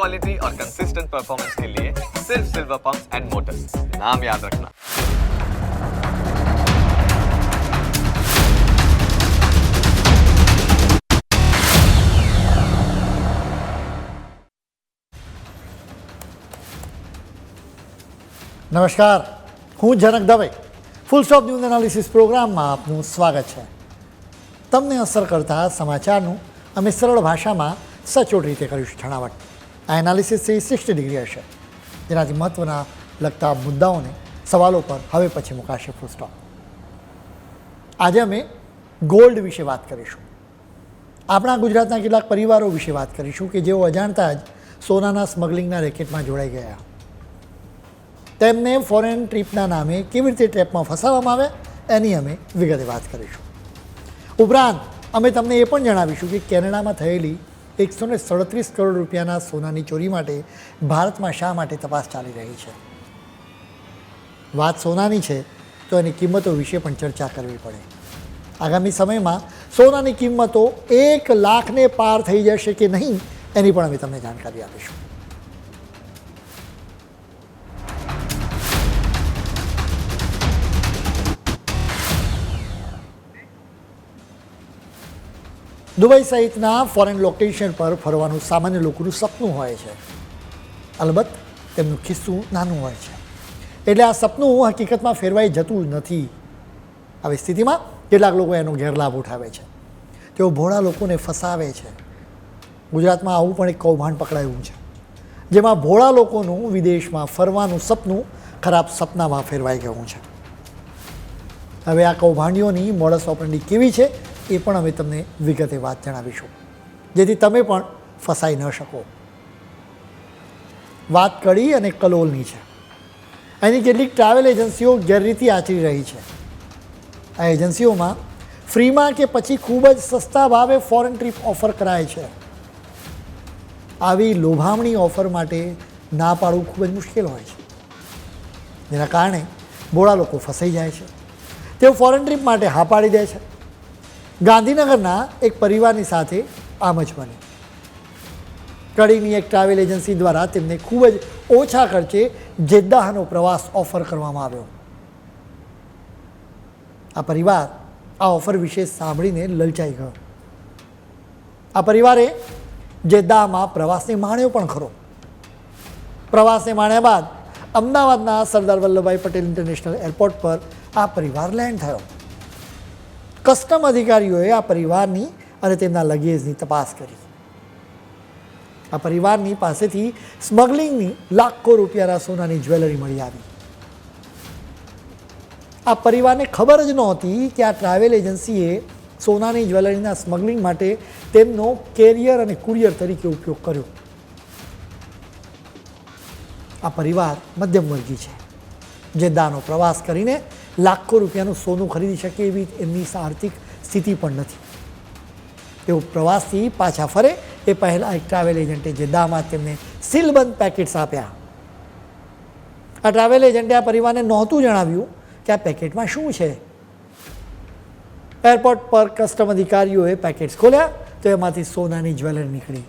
Quality और consistent performance के लिए सिर्फ सिल्वर पंप्स एंड मोटर्स नाम याद रखना નમસ્કાર હું Janak Dave full stop news analysis પ્રોગ્રામમાં આપનું સ્વાગત છે તમને અસર કરતા સમાચારનું અમે સરળ ભાષામાં સચોટ રીતે કરીશું છણાવટ આ એનાલિસિસ થ્રી સિક્સટી ડિગ્રી હશે. જેનાથી મહત્ત્વના લગતા મુદ્દાઓને, સવાલો પર હવે પછી મુકાશે ફૂલ આજે અમે ગોલ્ડ વિશે વાત કરીશું. આપણા ગુજરાતના કેટલાક પરિવારો વિશે વાત કરીશું કે જેઓ અજાણતા જ સોનાના સ્મગલિંગના રેકેટમાં જોડાઈ ગયા. તેમને ફોરેન ટ્રીપના નામે કેવી રીતે ટ્રેપમાં ફસાવવામાં આવે, એની અમે વિગતે વાત કરીશું. ઉપરાંત, અમે તમને એ પણ જણાવીશું કે કેનેડામાં થયેલી એકસો ને સડત્રીસ કરોડ રૂપિયાના સોનાની ચોરી માટે ભારતમાં શા માટે તપાસ ચાલી રહી છે? વાત સોનાની છે, તો એની કિંમતો વિશે પણ ચર્ચા કરવી પડે. આગામી સમયમાં સોનાની કિંમતો એક લાખને પાર થઈ જશે કે નહીં, એની પણ અમે તમને જાણકારી આપીશું. દુબઈ સહિતના ફોરેન લોકેશન પર ફરવાનું સામાન્ય લોકોનું સપનું હોય છે. અલબત્ત, તેમનું ખિસ્સું નાનું હોય છે. એટલે આ સપનું હકીકતમાં ફેરવાઈ જતું નથી. આવી સ્થિતિમાં કેટલાક લોકો એનો ગેરલાભ ઉઠાવે છે. તેઓ ભોળા લોકોને ફસાવે છે. ગુજરાતમાં આવું પણ એક કૌભાંડ પકડાયું છે. જેમાં ભોળા લોકોનું વિદેશમાં ફરવાનું સપનું ખરાબ સપનામાં ફેરવાઈ ગયું છે. હવે આ કૌભાંડીઓની મોડસ ઓપરેન્ડી કેવી છે? એ પણ અમે તમને વિગતે વાત જણાવીશું. જેથી તમે પણ ફસાઈ ન શકો. વાત કડી અને કલોલની છે. અહીંની કેટલીક ટ્રાવેલ એજન્સીઓ ગેરરીતિ આચરી રહી છે. આ એજન્સીઓમાં ફ્રીમાં કે પછી ખૂબ જ સસ્તા ભાવે ફોરેન ટ્રીપ ઓફર કરાય છે. આવી લોભામણી ઓફર માટે ના પાડવું ખૂબ જ મુશ્કેલ હોય છે. જેના કારણે બોળા લોકો ફસાઈ જાય છે. તેઓ ફોરેન ટ્રીપ માટે હા પાડી દે છે. ગાંધીનગરના એક પરિવારની સાથે આમ જ બની. કડીની એક ટ્રાવેલ એજન્સી દ્વારા તેમને ખૂબ જ ઓછા ખર્ચે જેદ્દાહનો પ્રવાસ ઓફર કરવામાં આવ્યો. આ પરિવાર આ ઓફર વિશે સાંભળીને લલચાઈ ગયો. આ પરિવારે જેદ્દાહમાં પ્રવાસને માણ્યો પણ ખરો. પ્રવાસને માણ્યા બાદ અમદાવાદના સરદાર વલ્લભભાઈ પટેલ ઇન્ટરનેશનલ એરપોર્ટ પર આ પરિવાર લેન્ડ થયો. કસ્ટમ અધિકારીઓએ આ પરિવારની અને તેમના લગેજની તપાસ કરી. આ પરિવારની પાસેથી સ્મગલિંગની લાખો રૂપિયાના સોનાની જ્વેલરી મળી આવી. આ પરિવારને ખબર જ નહોતી કે આ ટ્રાવેલ એજન્સીએ સોનાની જ્વેલરીના સ્મગલિંગ માટે તેમનો કેરિયર અને કુરિયર તરીકે ઉપયોગ કર્યો. આ પરિવાર મધ્યમ વર્ગી છે, જે દાનો પ્રવાસ કરીને લાખો રૂપિયાનું સોનું ખરીદી શકે એવી એમની આર્થિક સ્થિતિ પણ નથી. તેઓ પ્રવાસથી પાછા ફરે એ પહેલાં એક ટ્રાવેલ એજન્ટે જે દામાં તેમને સીલબંધ પેકેટ્સ આપ્યા. આ ટ્રાવેલ એજન્ટે આ પરિવારને નહોતું જણાવ્યું કે આ પેકેટમાં શું છે. એરપોર્ટ પર કસ્ટમ અધિકારીઓએ પેકેટ્સ ખોલ્યા તો એમાંથી સોનાની જ્વેલર નીકળી.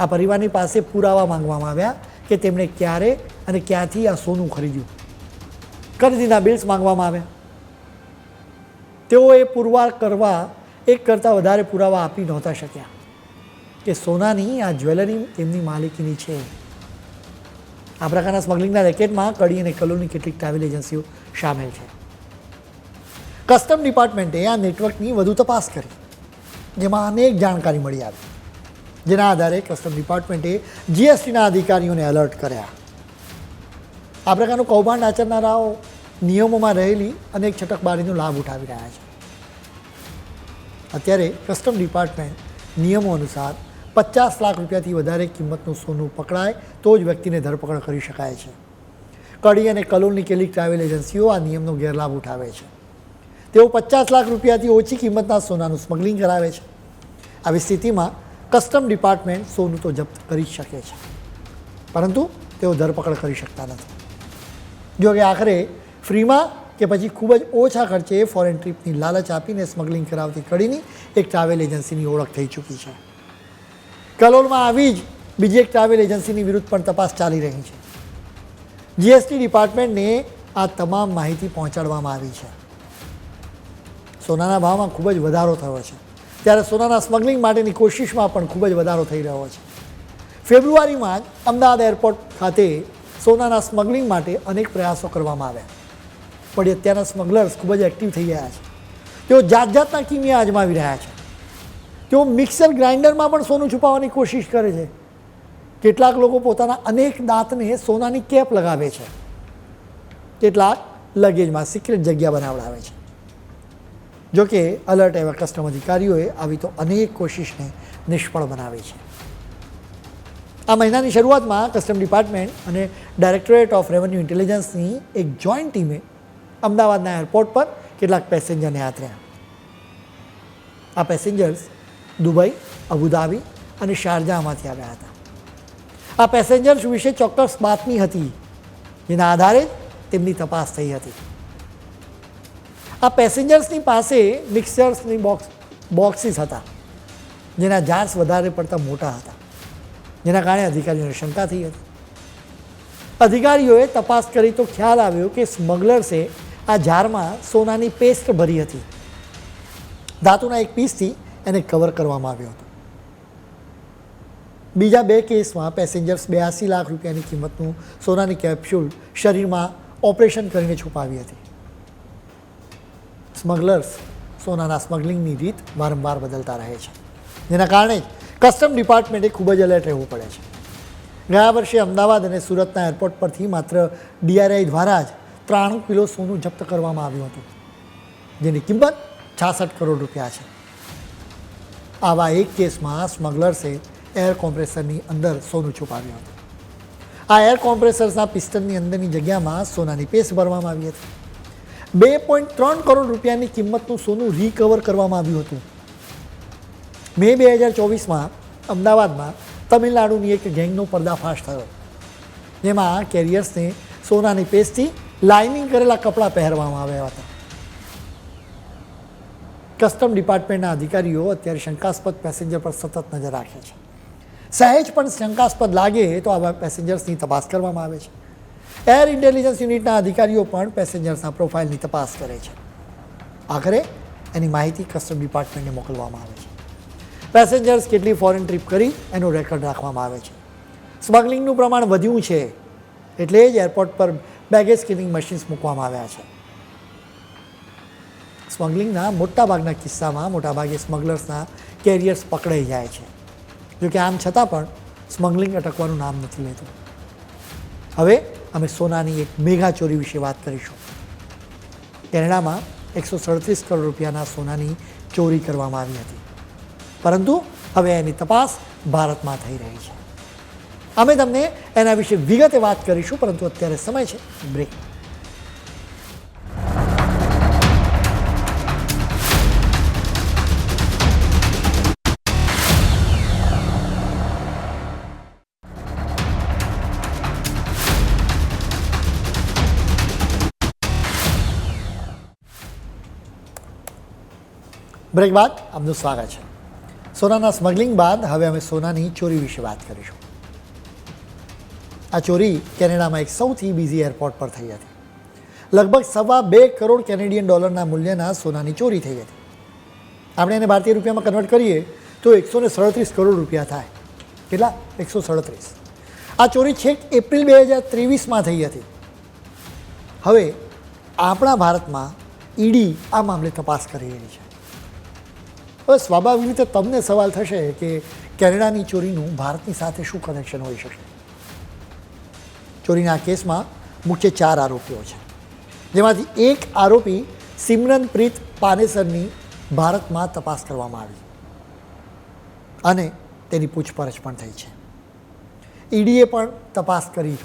આ પરિવારની પાસે પુરાવા માંગવામાં આવ્યા કે તેમણે ક્યારે અને ક્યાંથી આ સોનું ખરીદ્યું. ખરીદીના બિલ્સ માંગવામાં આવે. તેઓએ પુરવાર કરવા, એક કરતાં વધારે પુરાવા આપી નહોતા શક્યા. કે સોનાની, આ જ્વેલરી તેમની માલિકીની છે. આ પ્રકારના સ્મગલિંગના રેકેટમાં કડી અને કલોની કેટલીક ટ્રાવેલ એજન્સીઓ સામેલ છે. કસ્ટમ ડિપાર્ટમેન્ટે આ નેટવર્કની વધુ તપાસ કરી. જેમાં અનેક જાણકારી મળી આવી. જેના આધારે કસ્ટમ ડિપાર્ટમેન્ટે જીએસટીના અધિકારીઓને એલર્ટ કર્યા. આ પ્રકારનું કૌભાંડ આચરનારાઓ નિયમોમાં રહેલી અનેક છટકબારીનો લાભ ઉઠાવી રહ્યા છે. અત્યારે કસ્ટમ ડિપાર્ટમેન્ટ નિયમો અનુસાર પચાસ લાખ રૂપિયાથી વધારે કિંમતનું સોનું પકડાય તો જ વ્યક્તિને ધરપકડ કરી શકાય છે. કડી અને કલોલની કેટલીક ટ્રાવેલ એજન્સીઓ આ નિયમનો ગેરલાભ ઉઠાવે છે. તેઓ પચાસ લાખ રૂપિયાથી ઓછી કિંમતના સોનાનું સ્મગલિંગ કરાવે છે. આવી સ્થિતિમાં કસ્ટમ ડિપાર્ટમેન્ટ સોનું તો જપ્ત કરી શકે છે. પરંતુ તેઓ ધરપકડ કરી શકતા નથી. જો કે આખરે ફ્રીમાં કે પછી ખૂબ જ ઓછા ખર્ચે એ ફોરેન ટ્રીપની લાલચ આપીને સ્મગલિંગ કરાવતી કડીની એક ટ્રાવેલ એજન્સીની ઓળખ થઈ ચૂકી છે. કલોલમાં આવી જ બીજી એક ટ્રાવેલ એજન્સીની વિરુદ્ધ પણ તપાસ ચાલી રહી છે. જીએસટી ડિપાર્ટમેન્ટને આ તમામ માહિતી પહોંચાડવામાં આવી છે. સોનાના ભાવમાં ખૂબ જ વધારો થયો છે. ત્યારે સોનાના સ્મગલિંગ માટેની કોશિશમાં પણ ખૂબ જ વધારો થઈ રહ્યો છે. ફેબ્રુઆરીમાં જ અમદાવાદ એરપોર્ટ ખાતે સોનાના સ્મગલિંગ માટે અનેક પ્રયાસો કરવામાં આવ્યા. પણ અત્યારના સ્મગલર્સ ખૂબ જ એક્ટિવ થઈ ગયા છે. તેઓ જાત જાતના કિમિયા અજમાવી રહ્યા છે. તેઓ મિક્સર ગ્રાઇન્ડરમાં પણ સોનું છુપાવવાની કોશિશ કરે છે. કેટલાક લોકો પોતાના અનેક દાંતને સોનાની કેપ લગાવે છે. કેટલાક લગેજમાં સિક્રેટ જગ્યા બનાવડાવે છે. જોકે અલર્ટ એવા કસ્ટમ અધિકારીઓએ આવી તો અનેક કોશિશને નિષ્ફળ બનાવી છે. આ મહિનાની શરૂઆતમાં કસ્ટમ ડિપાર્ટમેન્ટ અને ડાયરેક્ટોરેટ ઓફ રેવન્યુ ઇન્ટેલિજન્સની એક જોઈન્ટ ટીમે અમદાવાદના એરપોર્ટ પર કેટલાક પેસેન્જરને આતર્યા આ પેસેન્જર્સ દુબઈ, અબુધાબી અને શારજાહમાંથી આવ્યા હતા. આ પેસેન્જર્સ વિશે ચોક્કસ બાતમી હતી, જેના આધારે તેમની તપાસ થઈ હતી. આ પેસેન્જર્સની પાસે મિક્સર્સની બોક્સ, બોક્સીસ હતા, જેના જાર્સ વધારે પડતા મોટા હતા, જેના કારણે અધિકારીઓને શંકા થઈ હતી. અધિકારીઓએ તપાસ કરી તો ખ્યાલ આવ્યો કે સ્મગલર્સે આ જારમાં સોનાની પેસ્ટ ભરી હતી. ધાતુના એક પીસથી એને કવર કરવામાં આવ્યો હતો. બીજા બે કેસમાં પેસેન્જર્સ બ્યાસી લાખ રૂપિયાની કિંમતનું સોનાની કેપ્સ્યુલ શરીરમાં ઓપરેશન કરીને છુપાવી હતી. સ્મગલર્સ સોનાના સ્મગલિંગની રીત વારંવાર બદલતા રહે છે. જેના કારણે જ કસ્ટમ ડિપાર્ટમેન્ટે ખૂબ જ એલર્ટ રહેવું પડે છે. ગયા વર્ષે અમદાવાદ અને સુરતના એરપોર્ટ પરથી માત્ર ડીઆરઆઈ દ્વારા જ ત્રાણું કિલો સોનું જપ્ત કરવામાં આવ્યું હતું, જેની કિંમત છાસઠ કરોડ રૂપિયા છે. આવા એક કેસમાં સ્મગલર્સે એર કોમ્પ્રેસરની અંદર સોનું છુપાવ્યું હતું. આ એર કોમ્પ્રેસર્સના પિસ્ટનની અંદરની જગ્યામાં સોનાની પેસ્ટ ભરવામાં આવી હતી. બે પોઈન્ટ ત્રણ કરોડ રૂપિયાની કિંમતનું સોનું રિકવર કરવામાં આવ્યું હતું. મે બે હજાર ચોવીસમાં અમદાવાદમાં તમિલનાડુની એક ગેંગનો પર્દાફાશ થયો, જેમાં કેરિયર્સને સોનાની પેસ્ટથી લાઇનિંગ કરેલા કપડાં પહેરવામાં આવ્યા હતા. કસ્ટમ ડિપાર્ટમેન્ટના અધિકારીઓ અત્યારે શંકાસ્પદ પેસેન્જર પર સતત નજર રાખે છે. સહેજ પણ શંકાસ્પદ લાગે તો આવા પેસેન્જર્સની તપાસ કરવામાં આવે છે. એર ઇન્ટેલિજન્સ યુનિટના અધિકારીઓ પણ પેસેન્જર્સના પ્રોફાઇલની તપાસ કરે છે. આખરે એની માહિતી કસ્ટમ ડિપાર્ટમેન્ટને મોકલવામાં આવે છે. પેસેન્જર્સ કેટલી ફોરેન ટ્રીપ કરી એનો રેકોર્ડ રાખવામાં આવે છે. સ્મગલિંગનું પ્રમાણ વધ્યું છે એટલે જ એરપોર્ટ પર બેગેજ સ્કેનિંગ મશીન્સ મૂકવામાં આવ્યા છે. સ્મગલિંગના મોટાભાગના કિસ્સામાં મોટાભાગે સ્મગલર્સના કેરિયર્સ પકડાઈ જાય છે. જોકે આમ છતાં પણ સ્મગલિંગ અટકવાનું નામ નથી લેતું. હવે અમે સોનાની એક મેગા ચોરી વિશે વાત કરીશું. કેનેડામાં એકસો સડત્રીસ કરોડ રૂપિયાના સોનાની ચોરી કરવામાં આવી હતી. પરંતુ હવે એની તપાસ ભારતમાં થઈ રહી છે. અમે તમને એના વિશે વિગતે વાત કરીશું, પરંતુ અત્યારે સમય છે. બ્રેક બ્રેક બાદ આપનું સ્વાગત છે. સોનાના સ્મગલિંગ બાદ હવે અમે સોનાની ચોરી વિશે વાત કરીશું. આ ચોરી કેનેડામાં એક સૌથી બિઝી એરપોર્ટ પર થઈ હતી. લગભગ સવા બે કરોડ કેનેડિયન ડોલરના મૂલ્યના સોનાની ચોરી થઈ હતી. આપણે એને ભારતીય રૂપિયામાં કન્વર્ટ કરીએ તો એકસો ને સડત્રીસ કરોડ રૂપિયા થાય. કેટલા? એકસો સડત્રીસ. આ ચોરી છેક એપ્રિલ બે હજાર ત્રેવીસમાં થઈ હતી. હવે આપણા ભારતમાં ઈડી આ મામલે તપાસ કરી રહી છે. હવે સ્વાભાવિક રીતે તમને સવાલ થશે કે કેનેડાની ચોરીનું ભારતની સાથે શું કનેક્શન હોઈ શકે? ચોરીના કેસમાં મુખ્ય ચાર આરોપીઓ છે. જેમાંથી એક આરોપી સિમરનપ્રીત પાનેસરની ભારતમાં તપાસ કરવામાં આવી. અને તેની પૂછપરછ પણ થઈ છે. ઈડીએ પણ તપાસ કરી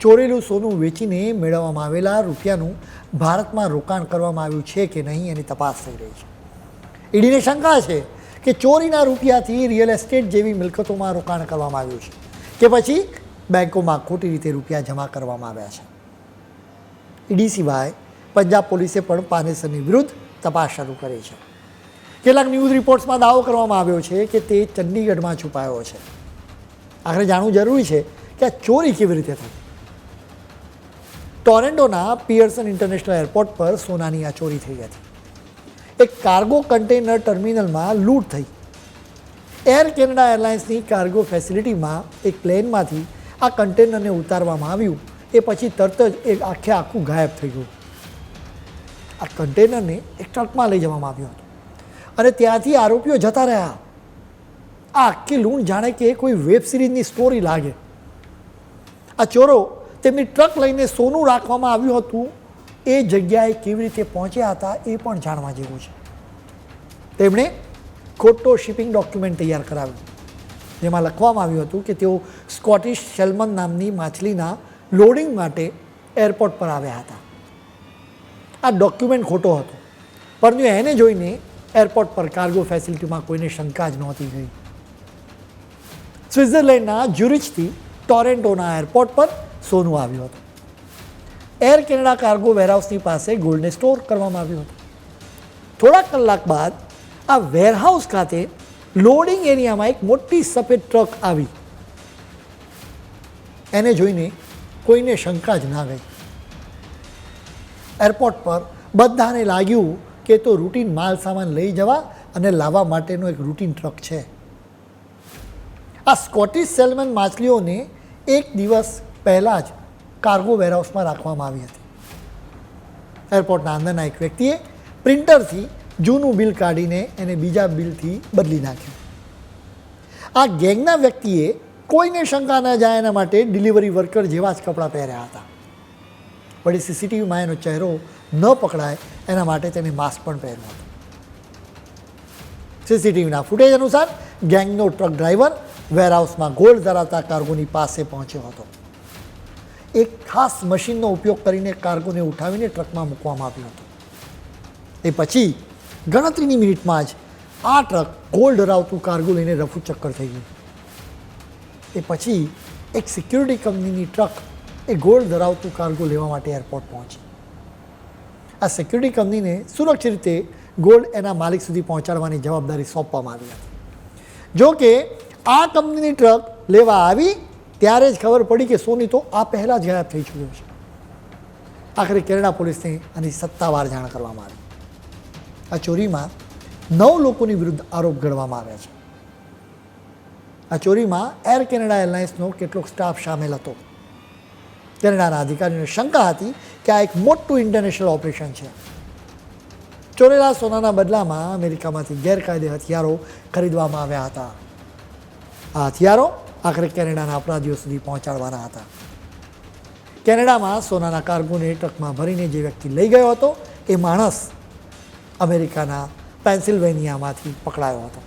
ચોરેલું સોનું વેચીને મેળવવામાં આવેલા રૂપિયાનું ભારતમાં રોકાણ કરવામાં આવ્યું છે કે નહીં એની તપાસ થઈ રહી છે. ઈડીને શંકા છે કે ચોરીના રૂપિયાથી રિયલ એસ્ટેટ જેવી મિલકતોમાં રોકાણ કરવામાં આવ્યું છે. કે પછી બેંકોમાં ખોટી રીતે રૂપિયા જમા કરવામાં આવ્યા છે. ઈડી સિવાય પંજાબ પોલીસે પણ પાનેસરની વિરુદ્ધ તપાસ શરૂ કરી છે. કેટલાક ન્યૂઝ રિપોર્ટ્સમાં દાવો કરવામાં આવ્યો છે કે તે ચંડીગઢમાં છુપાયો છે. આખરે જાણવું જરૂરી છે કે આ ચોરી કેવી રીતે થઈ? ટોરેન્ટોના પિયર્સન ઇન્ટરનેશનલ એરપોર્ટ પર સોનાની આ ચોરી થઈ હતી. એક કાર્ગો કન્ટેનર ટર્મિનલમાં લૂંટ થઈ. એર કેનેડા એરલાઇન્સની કાર્ગો ફેસિલિટીમાં એક પ્લેનમાંથી આ કન્ટેનરને ઉતારવામાં આવ્યું. એ પછી તરત જ એ આખે આખું ગાયબ થઈ ગયું. આ કન્ટેનરને એક ટ્રકમાં લઈ જવામાં આવ્યું હતું. અને ત્યાંથી આરોપીઓ જતા રહ્યા. આ આખી લૂંટ જાણે કે કોઈ વેબ સિરીઝની સ્ટોરી લાગે. આ ચોરો તેમની ટ્રક લઈને સોનું રાખવામાં આવ્યું હતું. એ જગ્યાએ કેવી રીતે પહોંચ્યા હતા એ પણ જાણવા જેવું છે. તેમણે ખોટો શિપિંગ ડોક્યુમેન્ટ તૈયાર કરાવ્યું. જેમાં લખવામાં આવ્યું હતું કે તેઓ સ્કોટિશ શેલ્મન નામની માછલીના લોડિંગ માટે એરપોર્ટ પર આવ્યા હતા. આ ડોક્યુમેન્ટ ખોટો હતો. પરંતુ એને જોઈને એરપોર્ટ પર કાર્ગો ફેસિલિટીમાં કોઈને શંકા જ નહોતી ગઈ સ્વિટ્ઝરલેન્ડના જ્યુરિચથી ટોરેન્ટોના એરપોર્ટ પર સોનું આવ્યું હતું. એર કેનેડા કાર્ગો વેરહાઉસની પાસે ગોલ્ડને સ્ટોર કરવામાં આવ્યું હતું. થોડા કલાક બાદ આ વેરહાઉસ ખાતે લોડિંગ એરિયામાં એક મોટી સફેદ ટ્રક આવી. એને જોઈને કોઈને શંકા જ ના ગઈ એરપોર્ટ પર બધાને લાગ્યું કે તો રૂટીન માલ સામાન લઈ જવા અને લાવવા માટેનો એક રૂટીન ટ્રક છે. આ સ્કોટિશ સેલમન માછલીઓને એક દિવસ પહેલાં જ કાર્ગો વેરહાઉસમાં રાખવામાં આવી હતી. એરપોર્ટના અંદરના એક વ્યક્તિએ પ્રિન્ટરથી જૂનું બિલ કાઢીને એને બીજા બિલથી બદલી નાખ્યું. આ ગેંગના વ્યક્તિએ કોઈને શંકા ન જાય એના માટે ડિલિવરી વર્કર જેવા જ કપડાં પહેર્યા હતા. વળી સીસીટીવીમાં એનો ચહેરો ન પકડાય એના માટે તેને માસ્ક પણ પહેર્યું હતું. સીસીટીવીના ફૂટેજ અનુસાર ગેંગનો ટ્રક ડ્રાઈવર વેરહાઉસમાં ગોલ્ડ ધરાવતા કાર્ગોની પાસે પહોંચ્યો હતો. એક ખાસ મશીનનો ઉપયોગ કરીને કાર્ગોને ઉઠાવીને ટ્રકમાં મૂકવામાં આવ્યો હતો. એ પછી ગણતરીની મિનિટમાં જ આ ટ્રક ગોળ ધરાવતું કાર્ગો લઈને રફુ ચક્કર થઈ ગયું. એ પછી એક સિક્યુરિટી કંપનીની ટ્રક એ ગોલ્ડ ધરાવતું કાર્ગો લેવા માટે એરપોર્ટ પહોંચી. આ સિક્યુરિટી કંપનીને સુરક્ષિત રીતે ગોલ્ડ એના માલિક સુધી પહોંચાડવાની જવાબદારી સોંપવામાં આવી હતી. જો કે આ કંપનીની ટ્રક લેવા આવી, ત્યારે જ ખબર પડી કે સોની તો આ પહેલાં જ ગાયબ થઈ ચૂક્યો છે. આખરે કેનેડા પોલીસને આની સત્તાવાર જાણ કરવામાં આવી. આ ચોરીમાં નવ લોકોની વિરુદ્ધ આરોપ ઘડવામાં આવ્યા છે. આ ચોરીમાં એર કેનેડા એરલાઇન્સનો કેટલોક સ્ટાફ સામેલ હતો. કેનેડાના અધિકારીઓને શંકા હતી કે આ એક મોટું ઇન્ટરનેશનલ ઓપરેશન છે. ચોરેલા સોનાના બદલામાં અમેરિકામાંથી ગેરકાયદે હથિયારો ખરીદવામાં આવ્યા હતા. આ હથિયારો આખરે કેનેડાના અપરાધીઓ સુધી પહોંચાડવાના હતા. કેનેડામાં સોનાના કાર્ગોને ટ્રકમાં ભરીને જે વ્યક્તિ લઈ ગયો હતો, એ માણસ અમેરિકાના પેન્સિલ્વેનિયામાંથી પકડાયો હતો.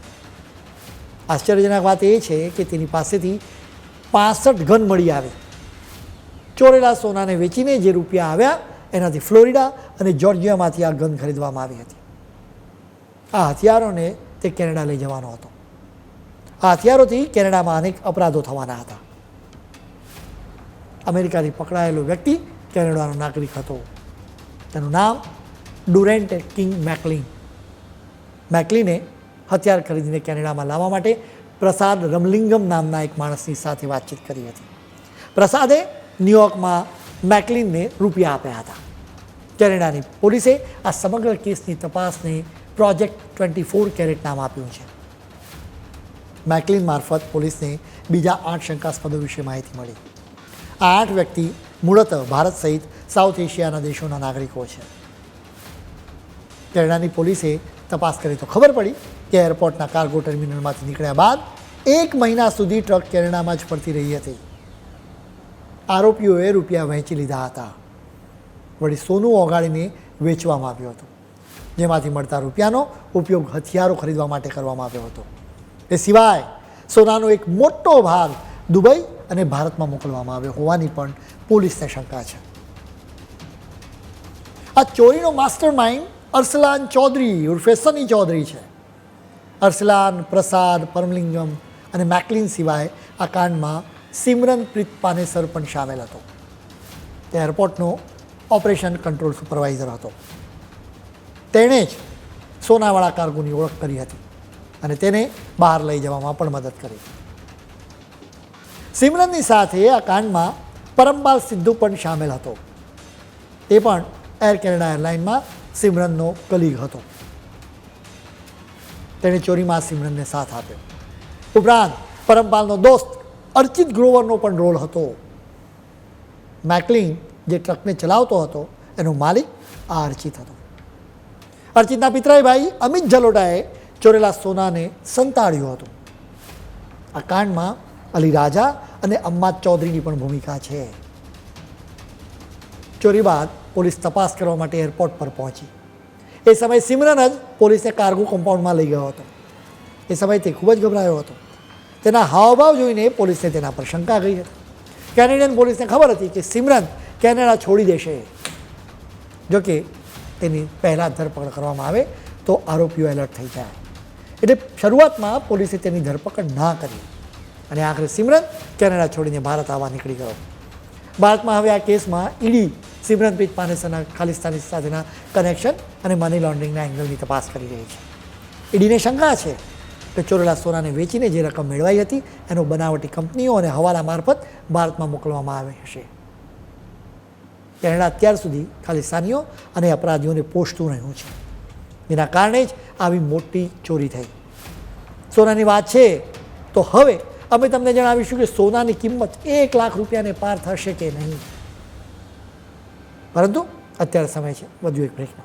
આશ્ચર્યજનક વાત એ છે કે તેની પાસેથી પાસઠ ગન મળી આવે. ચોરેલા સોનાને વેચીને જે રૂપિયા આવ્યા એનાથી ફ્લોરિડા અને જોર્જિયામાંથી આ ગન ખરીદવામાં આવી હતી. આ હથિયારોને તે કેનેડા લઈ જવાનો હતો. આ હથિયારોથી કેનેડામાં અનેક અપરાધો થવાના હતા. અમેરિકાથી પકડાયેલો વ્યક્તિ કેનેડાનો નાગરિક હતો. તેનું નામ ડુરેન્ટ કિંગ મેકલિન. મેકલિને હથિયાર ખરીદીને કેનેડામાં લાવવા માટે પ્રસાદ રમલિંગમ નામના એક માણસની સાથે વાતચીત કરી હતી. પ્રસાદે ન્યુયોર્કમાં મેકલિનને રૂપિયા આપ્યા હતા. કેનેડાની પોલીસે આ સમગ્ર કેસની તપાસને પ્રોજેક્ટ ટ્વેન્ટી ફોર કેરેટ નામ આપ્યું છે. મેકલિન મારફત પોલીસને બીજા આઠ શંકાસ્પદો વિશે માહિતી મળી. આ આઠ વ્યક્તિ મૂળતઃ ભારત સહિત સાઉથ એશિયાના દેશોના નાગરિકો છે. કેનેડાની પોલીસે તપાસ કરી તો ખબર પડી કે એરપોર્ટના કાર્ગો ટર્મિનલમાંથી નીકળ્યા બાદ એક મહિના સુધી ટ્રક કેરળામાં જ ફરતી રહી હતી. આરોપીઓએ રૂપિયા વહેંચી લીધા હતા. વળી સોનું ઓગાળીને વેચવામાં આવ્યું હતું, જેમાંથી મળતા રૂપિયાનો ઉપયોગ હથિયારો ખરીદવા માટે કરવામાં આવ્યો હતો. એ સિવાય સોનાનો એક મોટો ભાગ દુબઈ અને ભારતમાં મોકલવામાં આવ્યો હોવાની પણ પોલીસને શંકા છે. આ ચોરીનો માસ્ટર માઇન્ડ અર્સલાન ચૌધરી ઉર્ફે સની ચૌધરી છે. અરસલાન, પ્રસાદ, પરમલિંગમ અને મેકલિન સિવાય આ કાંડમાં સિમરનપ્રીત પાનેસર પણ સામેલ હતો. તે એરપોર્ટનો ઓપરેશન કંટ્રોલ સુપરવાઇઝર હતો. તેણે જ સોનાવાળા કાર્ગોની ઓળખ કરી હતી અને તેને બહાર લઈ જવામાં પણ મદદ કરી. સિમરનની સાથે આ કાંડમાં પરમપાલ સિદ્ધુ પણ સામેલ હતો. તે પણ એર કેનેડા એરલાઇનમાં સિમરનનો કલીગ હતો. તેણે ચોરીમાં સિમરનને સાથ આપ્યો. ઉપરાંત પરમપાલનો દોસ્ત અર્ચિત ગ્રોવરનો પણ રોલ હતો. મેકલિન જે ટ્રકને ચલાવતો હતો, એનો માલિક આ અર્ચિત હતો. અર્ચિતના પિતરાઈ ભાઈ અમિત જલોટાએ ચોરેલા સોનાને સંતાડ્યું હતું. આ કાંડમાં અલી રાજા અને અમ્મા ચૌધરીની પણ ભૂમિકા છે. ચોરી બાદ પોલીસ તપાસ કરવા માટે એરપોર્ટ પર પહોંચી. એ સમયે સિમરન જ પોલીસને કાર્ગો કમ્પાઉન્ડમાં લઈ ગયો હતો. એ સમયે તે ખૂબ જ ગભરાયો હતો. તેના હાવભાવ જોઈને પોલીસને તેના પર શંકા ગઈ હતી. કેનેડિયન પોલીસને ખબર હતી કે સિમરન કેનેડા છોડી દેશે. જોકે તેની પહેલાં ધરપકડ કરવામાં આવે તો આરોપીઓ એલર્ટ થઈ જાય. એટલે શરૂઆતમાં પોલીસે તેની ધરપકડ ના કરી. અને આખરે સિમરન કેનેડા છોડીને ભારત આવવા નીકળી ગયો. ભારતમાં હવે આ કેસમાં ઈડી સિમરનપ્રીત પાનેસરના ખાલિસ્તાની સાથેના કનેક્શન અને મની લોન્ડરિંગના એંગલની તપાસ કરી રહી છે. ઈડીને શંકા છે કે ચોરેલા સોનાને વેચીને જે રકમ મેળવાઈ હતી, એનો બનાવટી કંપનીઓ અને હવાલા મારફત ભારતમાં મોકલવામાં આવે હશે. કેનેડા અત્યાર સુધી ખાલિસ્તાનીઓ અને અપરાધીઓને પોષતું રહ્યું છે. જેના કારણે જ આવી મોટી ચોરી થઈ. સોનાની વાત છે તો હવે અમે તમને જણાવીશું કે સોનાની કિંમત એક લાખ રૂપિયાને પાર થશે કે નહીં. પરંતુ અત્યારે સમય છે. વધુ એક બ્રેકનો